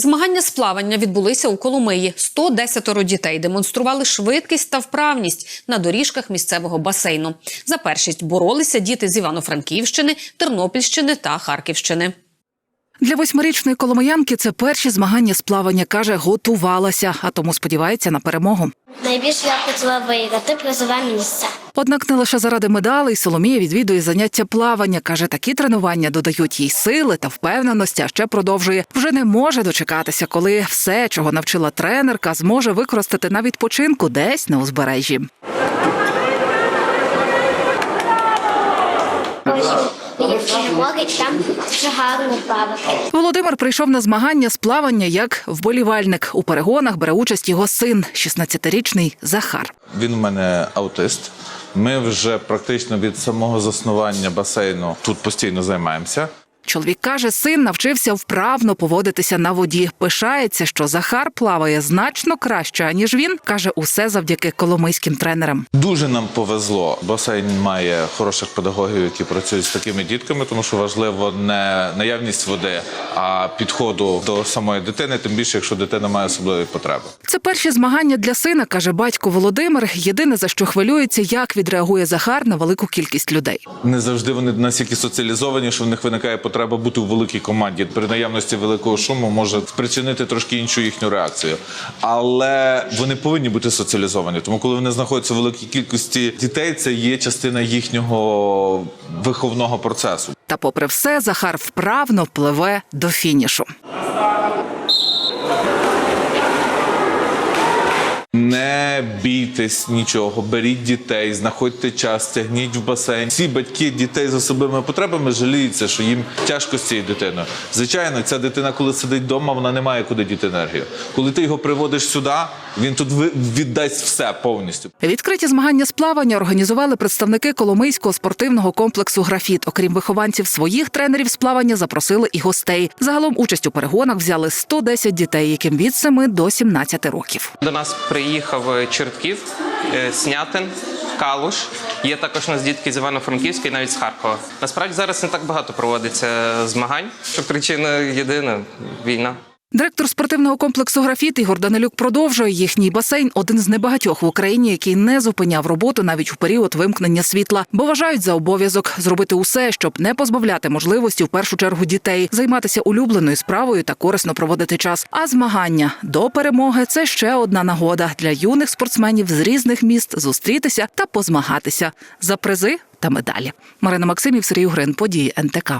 Змагання з плавання відбулися у Коломиї. 110 дітей демонстрували швидкість та вправність на доріжках місцевого басейну. За першість боролися діти з Івано-Франківщини, Тернопільщини та Харківщини. Для восьмирічної коломиянки це перші змагання з плавання. каже, готувалася, а тому сподівається на перемогу. Найбільше я хотіла виграти призове місце. Однак не лише заради медалей Соломія відвідує заняття плавання. каже, такі тренування додають їй сили та впевненості. А ще продовжує вже не може дочекатися, коли все, чого навчила тренерка, зможе використати на відпочинку десь на узбережжі. Там дуже гарно плавати. Володимир прийшов на змагання з плавання як вболівальник. У перегонах бере участь його син, 16-річний Захар. Він у мене аутист. Ми вже практично від самого заснування басейну тут постійно займаємося. Чоловік каже, син навчився вправно поводитися на воді. Пишається, що Захар плаває значно краще, аніж він. каже, усе завдяки коломийським тренерам. Дуже нам повезло. Басейн має хороших педагогів, які працюють з такими дітками, тому що важливо не наявність води, а підходу до самої дитини, тим більше, якщо дитина має особливі потреби. Це перші змагання для сина, каже батько Володимир. Єдине за що хвилюється, як відреагує Захар на велику кількість людей. Не завжди вони настільки соціалізовані, що в них виникає потреба бути у великій команді. При наявності великого шуму може спричинити трошки іншу їхню реакцію. Але вони повинні бути соціалізовані. Тому, коли вони знаходяться в великій кількості дітей, це є частина їхнього виховного процесу. Та, попри все, Захар вправно пливе до фінішу. Не бійтесь нічого, беріть дітей, знаходьте час, тягніть в басейн. Всі батьки дітей з особливими потребами жаліються, що їм тяжко з цією дитиною. Звичайно, ця дитина, коли сидить вдома, вона не має куди діти енергію. Коли ти його приводиш сюди, він тут віддасть все повністю. Відкриті змагання з плавання організували представники Коломийського спортивного комплексу Графіт. Окрім вихованців своїх тренерів з плавання, запросили і гостей. Загалом участь у перегонах взяли 110 дітей, яким від 7 до 17 років. До нас приїхав Чертків, е, Снятин, Калуш. Є також у нас дітки з Івано-Франківська і навіть з Харкова. Насправді зараз не так багато проводиться змагань, що причина єдина війна. Директор спортивного комплексу Графіт Ігор Данилюк продовжує їхній басейн один з небагатьох в Україні, який не зупиняв роботу навіть у період вимкнення світла, бо вважають за обов'язок зробити усе, щоб не позбавляти можливості в першу чергу дітей, займатися улюбленою справою та корисно проводити час. А змагання до перемоги це ще одна нагода для юних спортсменів з різних міст зустрітися та позмагатися за призи та медалі. Марина Максимів, Сергій Грин, події НТК.